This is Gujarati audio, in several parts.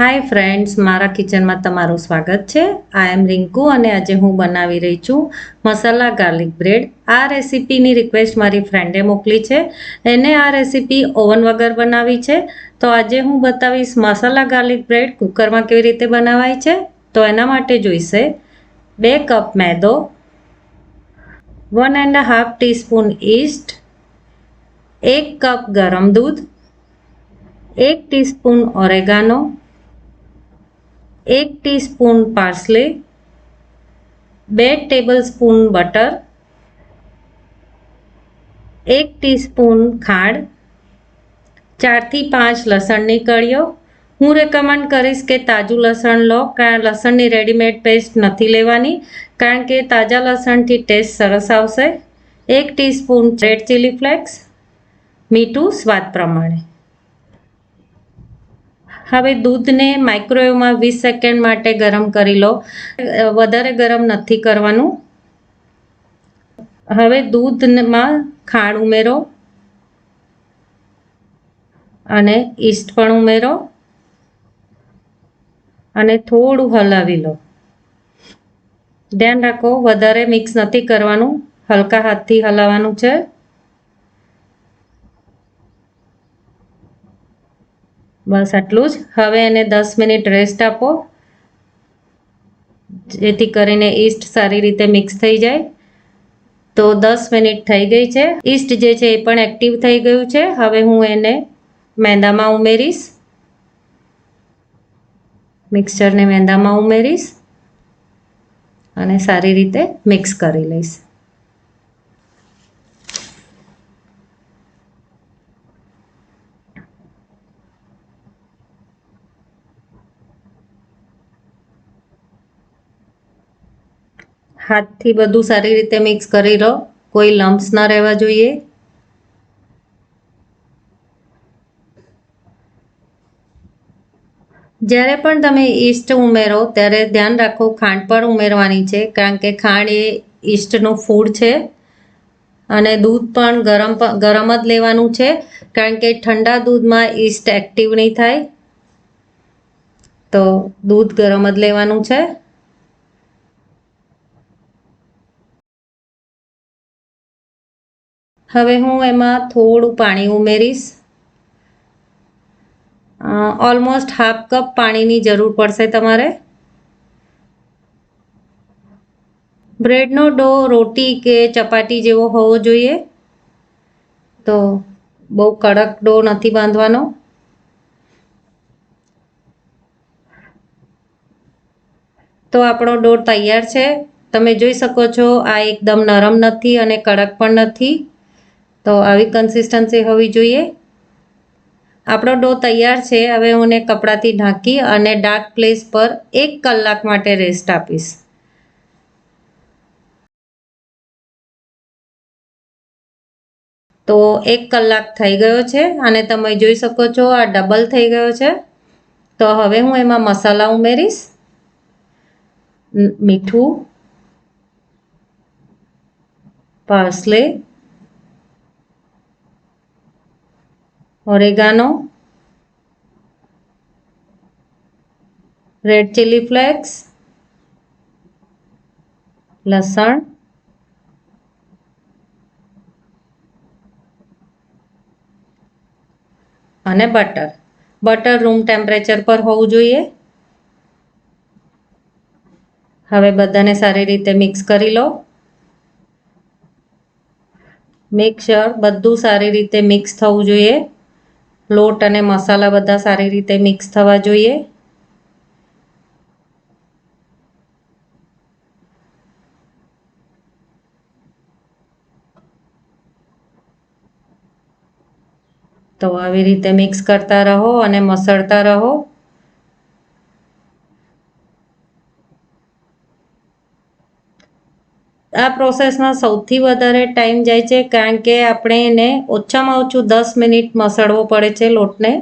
હાય ફ્રેન્ડ્સ મારા કિચનમાં તમારું સ્વાગત છે. આઈ એમ રિંકુ અને આજે હું બનાવી રહી છું મસાલા ગાર્લિક બ્રેડ આ રેસીપીની રિક્વેસ્ટ મારી ફ્રેન્ડે મોકલી છે. એને આ રેસીપી ઓવન વગર બનાવી છે. તો આજે હું બતાવીશ મસાલા ગાર્લિક બ્રેડ કુકરમાં કેવી રીતે બનાવાય છે. તો એના માટે જોઈશે. બે cup મેદો one and half teaspoon yeast એક કપ ગરમ દૂધ, એક ટીસ્પૂન ઓરેગાનો એક ટીસ્પૂન પાર્સલે, બે ટેબલ સ્પૂન બટર, એક ટીસ્પૂન ખાંડ, ચારથી પાંચ લસણની કળીઓ. હું રેકમેન્ડ કરીશ કે તાજું લસણ લો, કારણ લસણની રેડીમેડ પેસ્ટ નથી લેવાની, કારણ કે તાજા લસણથી ટેસ્ટ સરસ આવશે. એક ટીસ્પૂન રેડ ચીલી ફ્લેક્સ મીઠું સ્વાદ પ્રમાણે. હવે દૂધને માઇક્રોવેવમાં વીસ સેકન્ડ માટે ગરમ કરી લો. વધારે ગરમ નથી કરવાનું. હવે દૂધમાં ખાંડ ઉમેરો. અને ઈસ્ટ પણ ઉમેરો. અને થોડું હલાવી લો. ધ્યાન રાખો, વધારે મિક્સ નથી કરવાનું. હલકા હાથથી હલાવવાનું છે. બસ આટલું જ. હવે એને દસ મિનિટ રેસ્ટ આપો. જેથી કરીને ઈસ્ટ સારી રીતે મિક્સ થઈ જાય. તો દસ મિનિટ થઈ ગઈ છે. ઈસ્ટ જે છે એ પણ એક્ટિવ થઈ ગયું છે. હવે હું એને મેંદામાં ઉમેરીશ. મિક્સચરને મેંદામાં ઉમેરીશ. અને સારી રીતે મિક્સ કરી લઈશ. હાથથી બધું સારી રીતે મિક્સ કરી લો. કોઈ લમ્પ્સ ના રહેવા જોઈએ. જ્યારે પણ તમે ઈસ્ટ ઉમેરો, ત્યારે ધ્યાન રાખો ખાંડ પણ ઉમેરવાની છે, કારણ કે ખાંડ એ ઈસ્ટનું ફૂડ છે અને દૂધ પણ ગરમ ગરમ જ લેવાનું છે, કારણ કે ઠંડા દૂધમાં ઈસ્ટ એક્ટિવ નહીં થાય. તો દૂધ ગરમ જ લેવાનું છે. હવે હું એમાં થોડું પાણી ઉમેરીશ. ઓલમોસ્ટ હાફ કપ પાણીની જરૂર પડશે તમારે. બ્રેડનો ડો, રોટી કે ચપાટી જેવો હોવો જોઈએ. તો બહુ કડક ડો નથી બાંધવાનો. તો આપણો ડો તૈયાર છે. તમે જોઈ શકો છો આ એકદમ નરમ નથી અને કડક પણ નથી. તો આવી કન્સિસ્ટન્સી હોવી જોઈએ. આપણો ડો તૈયાર છે. હવે હું એને કપડાથી ઢાંકી અને ડાર્ક પ્લેસ પર એક કલાક માટે રેસ્ટ આપીશ. તો એક કલાક થઈ ગયો છે અને તમે જોઈ શકો છો આ ડબલ થઈ ગયો છે. તો હવે હું એમાં મસાલા ઉમેરીશ. મીઠું parsley oregano red chilli flakes લસણ અને બટર બટર રૂમ ટેમ્પરેચર પર હોવું જોઈએ. હવે બધાને સારી રીતે મિક્સ કરી લો. મેક બધું સારી રીતે મિક્સ થવું જોઈએ. લોટ અને મસાલા બધા સારી રીતે મિક્સ થવા જોઈએ. તો આવી રીતે મિક્સ કરતા રહો અને મસળતા રહો. આ પ્રોસેસમાં સૌથી વધારે ટાઈમ જાય છે કારણ કે આપણે એને ઓછામાં ઓછું દસ મિનિટ મસળવો પડે છે લોટને.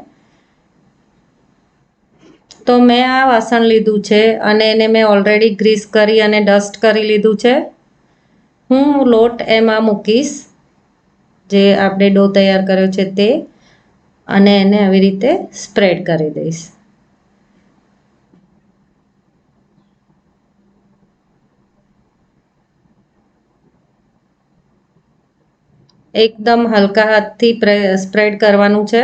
તો મેં આ વાસણ લીધું છે અને એને મેં ઓલરેડી ગ્રીસ કરી અને ડસ્ટ કરી લીધું છે. હું લોટ એમાં મૂકીશ, જે આપણે ડો તૈયાર કર્યો છે તે, અને એને આવી રીતે સ્પ્રેડ કરી દઈશ. એકદમ હલકા હાથથી સ્પ્રેડ કરવાનું છે.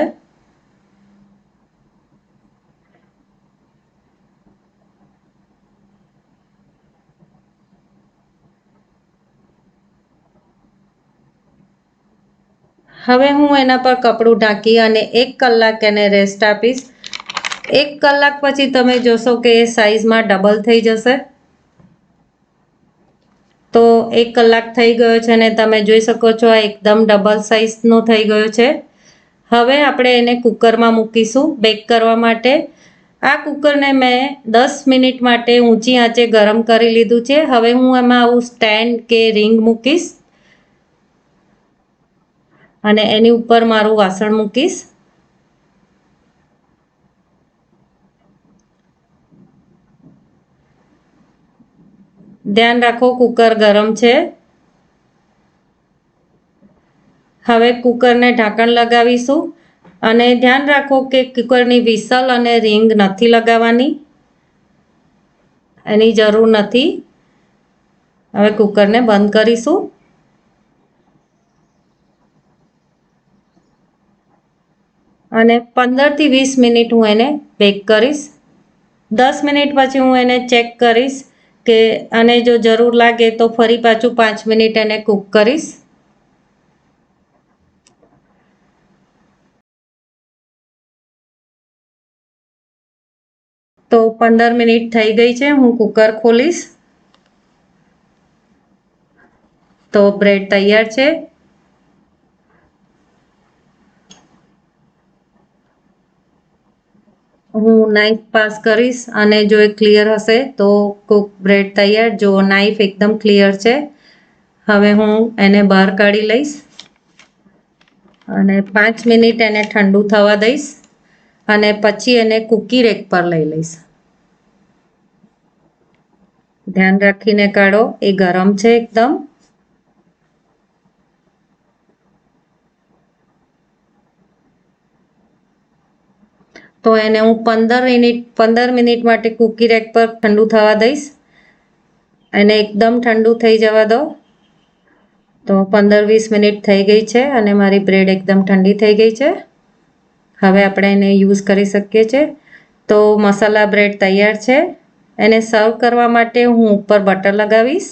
હવે હું એના પર કપડું ઢાંકી અને એક કલાક એને રેસ્ટ આપીશ. એક કલાક પછી તમે જોશો કે એ સાઈઝમાં ડબલ થઈ જશે. તો એક કલાક થઈ ગયો છે અને તમે જોઈ શકો છો આ એકદમ ડબલ સાઇઝનો થઈ ગયો છે. હવે આપણે એને કુકરમાં મૂકીશું બેક કરવા માટે. આ કુકરને મેં દસ મિનિટ માટે ઊંચી આંચે ગરમ કરી લીધું છે. હવે હું એમાં આવું સ્ટેન્ડ કે રિંગ મૂકીશ. અને એની ઉપર મારું વાસણ મૂકીશ. ધ્યાન રાખો, કુકર ગરમ છે. હવે કુકરને ઢાંકણ લગાવીશું અને ધ્યાન રાખો કે કુકરની વિસલ અને રિંગ નથી લગાવવાની. એની જરૂર નથી. હવે કુકરને બંધ કરીશું. અને પંદરથી વીસ મિનિટ હું એને બેક કરીશ. દસ મિનિટ પછી હું એને ચેક કરીશ. કે અને જો જરૂર લાગે તો ફરી પાછું પાંચ મિનિટ એને કૂક કરીશ. તો પંદર મિનિટ થઈ ગઈ છે, હું કુકર ખોલીશ. તો બ્રેડ તૈયાર છે. હું નાઈફ પાસ કરીશ અને જો એ ક્લિયર હશે તો કુક બ્રેડ તૈયાર. જો નાઈફ એકદમ ક્લિયર છે, હવે હું એને બહાર કાઢી લઈશ અને પાંચ મિનિટ એને ઠંડુ થવા દઈશ અને પછી એને કૂકી રેક પર લઈ લઈશ. ધ્યાન રાખીને કાઢો, એ ગરમ છે એકદમ. તો એને હું પંદર મિનિટ પંદર મિનિટ માટે કૂકી રેક પર ઠંડુ થવા દઈશ. એને એકદમ ઠંડુ થઈ જવા દો. તો પંદર વીસ મિનિટ થઈ ગઈ છે અને મારી બ્રેડ એકદમ ઠંડી થઈ ગઈ છે. હવે આપણે એને યુઝ કરી શકીએ છીએ તો મસાલા બ્રેડ તૈયાર છે. એને સર્વ કરવા માટે હું ઉપર બટર લગાવીશ.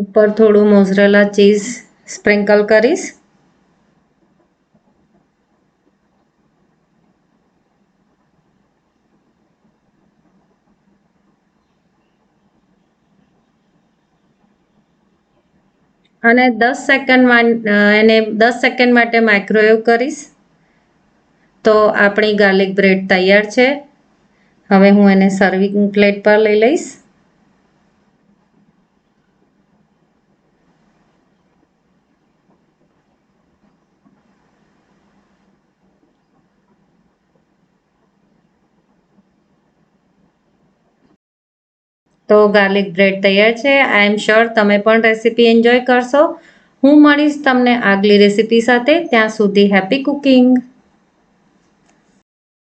ઉપર થોડું મોઝરેલા ચીઝ સ્પ્રિંકલ કરીશ. અને દસ સેકન્ડ એને દસ સેકન્ડ માટે માઇક્રોવેવ કરીશ. તો આપણી ગાર્લિક બ્રેડ તૈયાર છે. હવે હું એને સર્વિંગ પ્લેટ પર લઈ લઈશ. તો ગાર્લિક બ્રેડ તૈયાર છે. આઈ એમ શ્યોર તમે પણ રેસીપી એન્જોય કરશો. હું મળીશ તમને આગલી રેસીપી સાથે. ત્યાં સુધી હેપી કુકિંગ